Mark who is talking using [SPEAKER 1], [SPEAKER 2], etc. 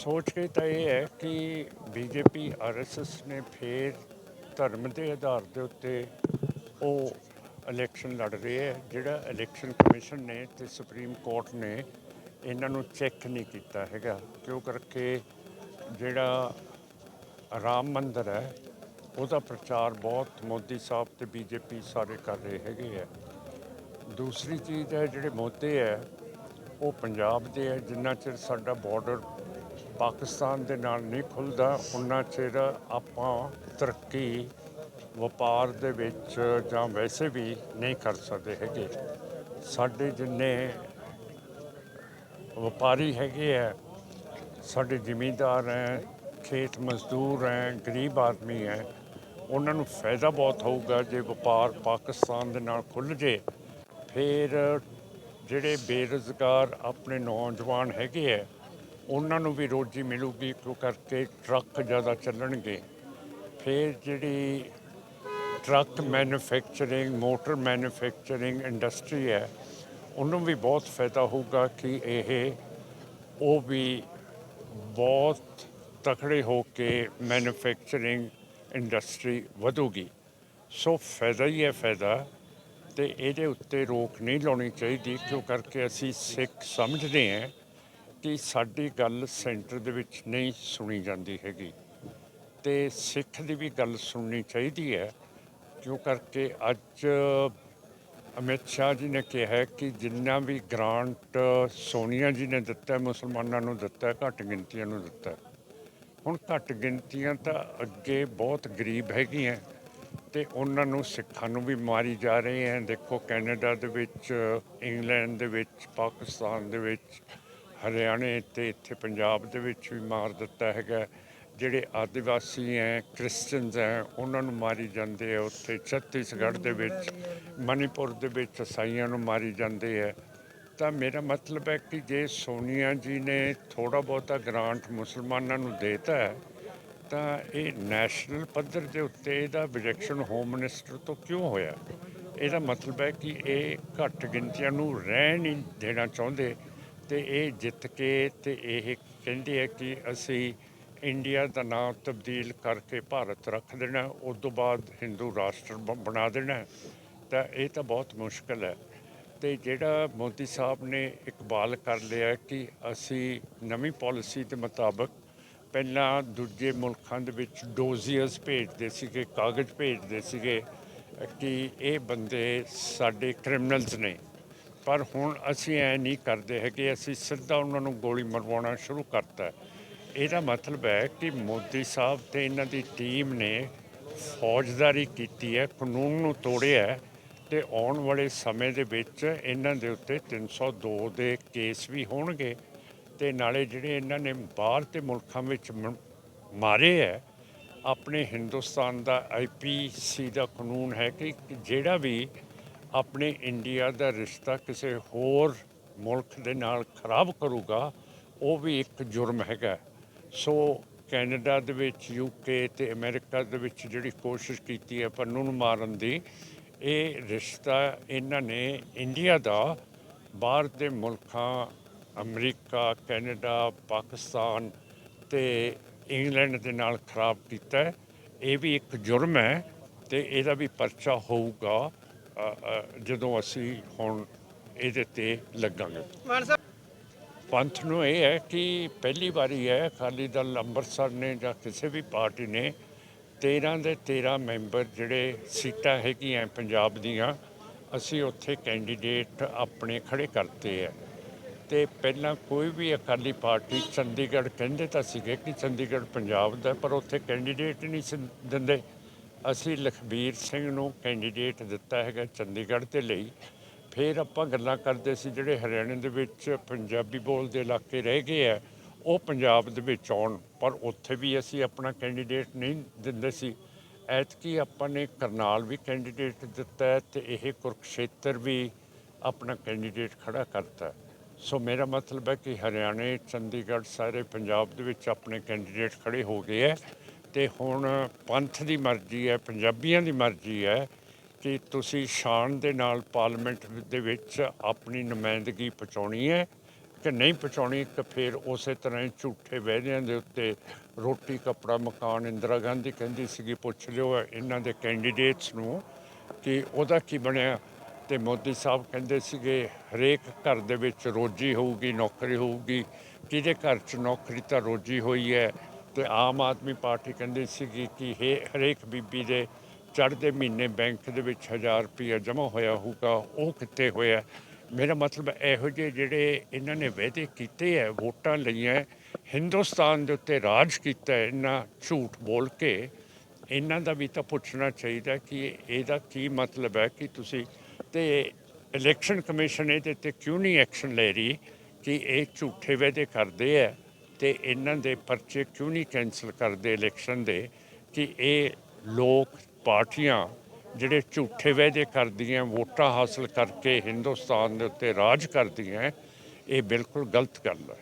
[SPEAKER 1] ਸੋਚ ਕੇ ਤਾਂ ਇਹ ਹੈ ਕਿ ਬੀਜੇਪੀ ਆਰਐਸਐਸ ਨੇ ਫੇਰ ਧਰਮ ਦੇ ਆਧਾਰ ਦੇ ਉੱਤੇ ਉਹ ਇਲੈਕਸ਼ਨ ਲੜ ਰਹੇ ਹੈ। ਜਿਹੜਾ ਇਲੈਕਸ਼ਨ ਕਮਿਸ਼ਨ ਨੇ ਤੇ ਸੁਪਰੀਮ ਕੋਰਟ ਨੇ ਇਹਨਾਂ ਨੂੰ ਚੈੱਕ ਨਹੀਂ ਕੀਤਾ ਹੈਗਾ। ਕਿਉਂ ਕਰਕੇ ਜਿਹੜਾ ਰਾਮ ਮੰਦਰ ਹੈ, ਉਹਦਾ ਪ੍ਰਚਾਰ ਬਹੁਤ ਮੋਦੀ ਸਾਹਿਬ ਤੇ ਬੀਜੇਪੀ ਸਾਰੇ ਕਰ ਰਹੇ ਹੈਗੇ ਹੈ। ਦੂਸਰੀ ਚੀਜ਼ ਹੈ, ਜਿਹੜੇ ਮੁੱਦੇ ਹੈ, ਉਹ ਪੰਜਾਬ ਦੇ ਹੈ। ਜਿੰਨਾ ਚਿਰ ਸਾਡਾ ਬਾਰਡਰ ਪਾਕਿਸਤਾਨ ਦੇ ਨਾਲ ਨਹੀਂ ਖੁੱਲਦਾ, ਉਨਾ ਚਿਰ ਆਪਾਂ ਤਰੱਕੀ ਵਪਾਰ ਦੇ ਵਿੱਚ ਜਾਂ ਵੈਸੇ ਵੀ ਨਹੀਂ ਕਰ ਸਕਦੇ ਹੈਗੇ। ਸਾਡੇ ਜਿੰਨੇ ਵਪਾਰੀ ਹੈਗੇ ਹੈ ਸਾਡੇ ਜ਼ਿਮੀਂਦਾਰ ਹੈ ਖੇਤ ਮਜ਼ਦੂਰ ਹੈ ਗਰੀਬ ਆਦਮੀ ਹੈ ਉਹਨਾਂ ਨੂੰ ਫਾਇਦਾ ਬਹੁਤ ਹੋਊਗਾ ਜੇ ਵਪਾਰ ਪਾਕਿਸਤਾਨ ਦੇ ਨਾਲ ਖੁੱਲ੍ਹ ਜੇ। ਫਿਰ ਜਿਹੜੇ ਬੇਰੁਜ਼ਗਾਰ ਆਪਣੇ ਨੌਜਵਾਨ ਹੈਗੇ ਹੈ ਉਹਨਾਂ ਨੂੰ ਵੀ ਰੋਜੀ ਮਿਲੂਗੀ ਕਿਉਂ ਕਰਕੇ ਟਰੱਕ ਜ਼ਿਆਦਾ ਚੱਲਣਗੇ? ਫਿਰ ਜਿਹੜੀ truck manufacturing, motor manufacturing industry ਹੈ, ਉਹਨੂੰ ਵੀ ਬਹੁਤ ਫਾਇਦਾ ਹੋਊਗਾ ਕਿ ਇਹ ਉਹ ਵੀ ਬਹੁਤ ਤਕੜੇ ਹੋ ਕੇ ਮੈਨੂਫੈਕਚਰਿੰਗ ਇੰਡਸਟਰੀ ਵਧੂਗੀ। ਸੋ ਫਾਇਦਾ ਹੀ ਹੈ ਫਾਇਦਾ ਤੇ ਇਹਦੇ ਉੱਤੇ ਰੋਕ ਨਹੀਂ ਲਾਉਣੀ ਚਾਹੀਦੀ ਕਿਉਂ ਕਰਕੇ ਅਸੀਂ ਸਿੱਖ ਸਮਝਦੇ ਹਾਂ ਕਿ ਸਾਡੀ ਗੱਲ ਸੈਂਟਰ ਦੇ ਵਿੱਚ ਨਹੀਂ ਸੁਣੀ ਜਾਂਦੀ ਹੈਗੀ। ਤੇ ਸਿੱਖ ਦੀ ਵੀ ਗੱਲ ਸੁਣਨੀ ਚਾਹੀਦੀ ਹੈ, ਕਿਉਂ ਕਰਕੇ ਅੱਜ ਅਮਿਤ ਸ਼ਾਹ ਜੀ ਨੇ ਕਿਹਾ ਹੈ ਕਿ ਜਿੰਨਾ ਵੀ ਗ੍ਰਾਂਟ ਸੋਨੀਆ ਜੀ ਨੇ ਦਿੱਤਾ, ਮੁਸਲਮਾਨਾਂ ਨੂੰ ਦਿੱਤਾ, ਘੱਟ ਗਿਣਤੀਆਂ ਨੂੰ ਦਿੱਤਾ। ਹੁਣ ਘੱਟ ਗਿਣਤੀਆਂ ਤਾਂ ਅੱਗੇ ਬਹੁਤ ਗਰੀਬ ਹੈਗੀਆਂ, ਤੇ ਉਹਨਾਂ ਨੂੰ ਸਿੱਖਾਂ ਨੂੰ ਵੀ ਮਾਰੀ ਜਾ ਰਹੇ ਹੈ। ਦੇਖੋ ਕੈਨੇਡਾ ਦੇ ਵਿੱਚ, ਇੰਗਲੈਂਡ ਦੇ ਵਿੱਚ, ਪਾਕਿਸਤਾਨ ਦੇ ਵਿੱਚ ਹਰਿਆਣੇ ਤੇ ਇੱਥੇ ਪੰਜਾਬ ਦੇ ਵਿੱਚ ਵੀ ਮਾਰ ਦਿੱਤਾ ਹੈਗਾ। ਜਿਹੜੇ ਆਦੀਵਾਸੀ ਹੈ ਕ੍ਰਿਸਚੀਅਨਸ ਹੈ ਉਹਨਾਂ ਨੂੰ ਮਾਰੀ ਜਾਂਦੇ ਆ। ਉੱਥੇ ਛੱਤੀਸਗੜ੍ਹ ਦੇ ਵਿੱਚ, ਮਨੀਪੁਰ ਦੇ ਵਿੱਚ ਈਸਾਈਆਂ ਨੂੰ ਮਾਰੀ ਜਾਂਦੇ ਆ। ਤਾਂ ਮੇਰਾ ਮਤਲਬ ਹੈ ਕਿ ਜੇ ਸੋਨੀਆ ਜੀ ਨੇ ਥੋੜਾ ਬਹੁਤਾ ਗ੍ਰਾਂਟ ਮੁਸਲਮਾਨਾਂ ਨੂੰ ਦੇਤਾ ਹੈ, ਤਾਂ ਇਹ ਨੈਸ਼ਨਲ ਪੱਧਰ ਦੇ ਉੱਤੇ ਇਹਦਾ ਰਿਜੈਕਸ਼ਨ ਹੋਮ ਮਿਨਿਸਟਰ ਤੋਂ ਕਿਉਂ ਹੋਇਆ? ਇਹਦਾ ਮਤਲਬ ਹੈ ਕਿ ਇਹ ਘੱਟ ਗਿਣਤੀਆਂ ਨੂੰ ਰਹਿਣ ਨਹੀਂ ਦੇਣਾ ਚਾਹੁੰਦੇ। ਤੇ ਇਹ ਜਿੱਤ ਕੇ ਤੇ ਇਹ ਕਹਿੰਦੇ ਆ ਕਿ ਅਸੀਂ ਇੰਡੀਆ ਦਾ ਨਾਮ ਤਬਦੀਲ ਕਰਕੇ ਭਾਰਤ ਰੱਖ ਦੇਣਾ, ਉਸ ਤੋਂ ਬਾਅਦ ਹਿੰਦੂ ਰਾਸ਼ਟਰ ਬ- ਬਣਾ ਦੇਣਾ। ਤਾਂ ਇਹ ਤਾਂ ਬਹੁਤ ਮੁਸ਼ਕਲ ਹੈ। ਤੇ ਜਿਹੜਾ ਮੋਦੀ ਸਾਹਿਬ ਨੇ ਇਕਬਾਲ ਕਰ ਲਿਆ ਕਿ ਅਸੀਂ ਨਵੀਂ ਪਾਲਿਸੀ ਦੇ ਮੁਤਾਬਕ ਪਹਿਲਾਂ ਦੂਜੇ ਮੁਲਕਾਂ ਦੇ ਵਿੱਚ ਡੋਜ਼ੀਅਰਸ ਭੇਜਦੇ ਸੀਗੇ, ਕਾਗਜ਼ ਭੇਜਦੇ ਸੀਗੇ ਕਿ ਇਹ ਬੰਦੇ ਸਾਡੇ ਕ੍ਰਿਮੀਨਲਸ ਨੇ। ਪਰ ਹੁਣ ਅਸੀਂ ਐ ਨਹੀਂ ਕਰਦੇ ਹੈਗੇ, ਅਸੀਂ ਸਿੱਧਾ ਉਹਨਾਂ ਨੂੰ ਗੋਲੀ ਮਰਵਾਉਣਾ ਸ਼ੁਰੂ ਕਰਤਾ। ਇਹਦਾ ਮਤਲਬ ਹੈ ਕਿ ਮੋਦੀ ਸਾਹਿਬ ਤੇ ਇਹਨਾਂ ਦੀ ਟੀਮ ਨੇ ਫੌਜਦਾਰੀ ਕੀਤੀ ਹੈ, ਕਾਨੂੰਨ ਨੂੰ ਤੋੜਿਆ ਹੈ ਤੇ ਆਉਣ ਵਾਲੇ ਸਮੇਂ ਦੇ ਵਿੱਚ ਇਹਨਾਂ ਦੇ ਉੱਤੇ 302 ਦੇ ਕੇਸ ਵੀ ਹੋਣਗੇ ਤੇ ਨਾਲੇ ਜਿਹੜੇ ਇਹਨਾਂ ਨੇ ਬਾਹਰ ਤੇ ਮੁਲਕਾਂ ਵਿੱਚ ਮਾਰੇ ਹੈ, ਆਪਣੇ ਹਿੰਦੁਸਤਾਨ ਦਾ ਆਈਪੀਸੀ ਦਾ ਕਾਨੂੰਨ ਹੈ ਕਿ ਜਿਹੜਾ ਵੀ ਆਪਣੇ ਇੰਡੀਆ ਦਾ ਰਿਸ਼ਤਾ ਕਿਸੇ ਹੋਰ ਮੁਲਕ ਦੇ ਨਾਲ ਖਰਾਬ ਕਰੂਗਾ, ਉਹ ਵੀ ਇੱਕ ਜੁਰਮ ਹੈਗਾ। ਸੋ ਕੈਨੇਡਾ ਦੇ ਵਿੱਚ ਯੂਕੇ ਤੇ ਅਮਰੀਕਾ ਦੇ ਵਿੱਚ ਜਿਹੜੀ ਕੋਸ਼ਿਸ਼ ਕੀਤੀ ਹੈ ਪੰਨੂ ਨੂੰ ਮਾਰਨ ਦੀ, ਇਹ ਰਿਸ਼ਤਾ ਇਹਨਾਂ ਨੇ ਇੰਡੀਆ ਦਾ, ਬਾਹਰ ਦੇ ਮੁਲਕਾਂ, ਅਮਰੀਕਾ, ਕੈਨੇਡਾ, ਪਾਕਿਸਤਾਨ ਤੇ ਇੰਗਲੈਂਡ ਦੇ ਨਾਲ ਖਰਾਬ ਕੀਤਾ ਇਹ ਵੀ ਇੱਕ ਜੁਰਮ ਹੈ ਤੇ ਇਹਦਾ ਵੀ ਪਰਚਾ ਹੋਊਗਾ। ਜਦੋਂ ਅਸੀਂ ਹੁਣ ਇਹਦੇ ਤੇ ਲੱਗਾਂਗੇ। ਪੰਥ ਨੂੰ ਇਹ ਹੈ ਕਿ ਪਹਿਲੀ ਵਾਰੀ ਹੈ ਅਕਾਲੀ ਦਲ ਅੰਮ੍ਰਿਤਸਰ ਨੇ ਜਾਂ ਕਿਸੇ ਵੀ ਪਾਰਟੀ ਨੇ 13 ਦੇ 13 ਮੈਂਬਰ ਜਿਹੜੇ ਸੀਟਾਂ ਹੈਗੀਆਂ ਪੰਜਾਬ ਦੀਆਂ ਅਸੀਂ ਉੱਥੇ ਕੈਂਡੀਡੇਟ ਆਪਣੇ ਖੜੇ ਕਰਤੇ ਹੈ। ਤੇ ਪਹਿਲਾਂ ਕੋਈ ਵੀ ਅਕਾਲੀ ਪਾਰਟੀ ਚੰਡੀਗੜ੍ਹ ਕਹਿੰਦੇ ਤਾਂ ਸੀਗੇ ਕਿ ਚੰਡੀਗੜ੍ਹ ਪੰਜਾਬ ਦਾ ਪਰ ਉੱਥੇ ਕੈਂਡੀਡੇਟ ਨਹੀਂ ਦਿੰਦੇ। ਅਸੀਂ ਲਖਬੀਰ ਸਿੰਘ ਨੂੰ ਕੈਂਡੀਡੇਟ ਦਿੱਤਾ ਹੈਗਾ ਚੰਡੀਗੜ੍ਹ ਦੇ ਲਈ। ਫਿਰ ਆਪਾਂ ਗੱਲਾਂ ਕਰਦੇ ਸੀ ਜਿਹੜੇ ਹਰਿਆਣੇ ਦੇ ਵਿੱਚ ਪੰਜਾਬੀ ਬੋਲਦੇ ਇਲਾਕੇ ਰਹਿ ਗਏ ਆ, ਉਹ ਪੰਜਾਬ ਦੇ ਵਿੱਚ ਆਉਣ, ਪਰ ਉੱਥੇ ਵੀ ਅਸੀਂ ਆਪਣਾ ਕੈਂਡੀਡੇਟ ਨਹੀਂ ਦਿੰਦੇ ਸੀ। ਐਤਕੀ ਆਪਾਂ ਨੇ ਕਰਨਾਲ ਵੀ ਕੈਂਡੀਡੇਟ ਦਿੱਤਾ ਹੈ ਤੇ ਇਹ ਕੁਰਕਸ਼ੇਤਰ ਵੀ ਆਪਣਾ ਕੈਂਡੀਡੇਟ ਖੜਾ ਕਰਤਾ ਸੋ ਮੇਰਾ ਮਤਲਬ ਹੈ ਕਿ ਹਰਿਆਣੇ, ਚੰਡੀਗੜ੍ਹ ਸਾਰੇ ਪੰਜਾਬ ਦੇ ਵਿੱਚ ਆਪਣੇ ਕੈਂਡੀਡੇਟ ਖੜੇ ਹੋ ਗਏ ਹੈ। ਤੇ ਹੁਣ ਪੰਥ ਦੀ ਮਰਜ਼ੀ ਹੈ, ਪੰਜਾਬੀਆਂ ਦੀ ਮਰਜ਼ੀ ਹੈ ਕਿ ਤੁਸੀਂ ਸ਼ਾਨ ਦੇ ਨਾਲ ਪਾਰਲੀਮੈਂਟ ਦੇ ਵਿੱਚ ਆਪਣੀ ਨੁਮਾਇੰਦਗੀ ਪਹੁੰਚਾਉਣੀ ਹੈ ਕਿ ਨਹੀਂ ਪਹੁੰਚਾਉਣੀ ਕਿ ਫਿਰ ਉਸੇ ਤਰ੍ਹਾਂ ਹੀ ਝੂਠੇ ਵਾਅਦਿਆਂ ਦੇ ਉੱਤੇ ਰੋਟੀ, ਕੱਪੜਾ, ਮਕਾਨ ਇੰਦਰਾ ਗਾਂਧੀ ਕਹਿੰਦੀ ਸੀਗੀ, ਪੁੱਛ ਲਿਓ ਇਹਨਾਂ ਦੇ ਕੈਂਡੀਡੇਟਸ ਨੂੰ ਕਿ ਉਹਦਾ ਕੀ ਬਣਿਆ ਤੇ ਮੋਦੀ ਸਾਹਿਬ ਕਹਿੰਦੇ ਸੀਗੇ, ਹਰੇਕ ਘਰ ਦੇ ਵਿੱਚ ਰੋਜੀ ਹੋਊਗੀ, ਨੌਕਰੀ ਹੋਊਗੀ, ਕਿਹਦੇ ਘਰ 'ਚ ਨੌਕਰੀ ਤਾਂ ਰੋਜੀ ਹੋਈ ਹੈ ਤੇ ਆਮ ਆਦਮੀ ਪਾਰਟੀ ਕਹਿੰਦੀ ਸੀਗੀ ਕਿ ਇਹ ਹਰੇਕ ਬੀਬੀ ਦੇ ਚੜ੍ਹਦੇ ਮਹੀਨੇ ਬੈਂਕ ਦੇ ਵਿੱਚ 1000 ਰੁਪਇਆ ਜਮ੍ਹਾਂ ਹੋਇਆ ਹੋਊਗਾ, ਉਹ ਕਿੱਥੇ ਹੋਇਆ? ਮੇਰਾ ਮਤਲਬ ਇਹੋ ਜਿਹੇ ਜਿਹੜੇ ਇਹਨਾਂ ਨੇ ਵਾਅਦੇ ਕੀਤੇ ਹੈ ਵੋਟਾਂ ਲਈਆਂ, ਹਿੰਦੁਸਤਾਨ ਦੇ ਉੱਤੇ ਰਾਜ ਕੀਤਾ ਇਹਨਾਂ ਝੂਠ ਬੋਲ ਕੇ, ਇਹਨਾਂ ਦਾ ਵੀ ਤਾਂ ਪੁੱਛਣਾ ਚਾਹੀਦਾ ਕਿ ਇਹਦਾ ਕੀ ਮਤਲਬ ਹੈ ਕਿ ਤੁਸੀਂ ਤੇ ਇਲੈਕਸ਼ਨ ਕਮਿਸ਼ਨ ਇਹਦੇ ਤੇ ਕਿਉਂ ਨਹੀਂ ਐਕਸ਼ਨ ਲੈ ਰਹੀ ਕਿ ਇਹ ਝੂਠੇ ਵਾਅਦੇ ਕਰਦੇ ਹੈ ਤੇ ਇਹਨਾਂ ਦੇ ਪਰਚੇ ਕਿਉਂ ਨਹੀਂ ਕੈਨਸਲ ਕਰਦੇ ਇਲੈਕਸ਼ਨ ਦੇ ਕਿ ਇਹ ਲੋਕ, ਪਾਰਟੀਆਂ ਜਿਹੜੇ ਝੂਠੇ ਵਾਅਦੇ ਕਰਦੀਆਂ, ਵੋਟਾਂ ਹਾਸਲ ਕਰਕੇ ਹਿੰਦੁਸਤਾਨ ਦੇ ਉੱਤੇ ਰਾਜ ਕਰਦੀਆਂ, ਇਹ ਬਿਲਕੁਲ ਗਲਤ ਗੱਲ ਹੈ।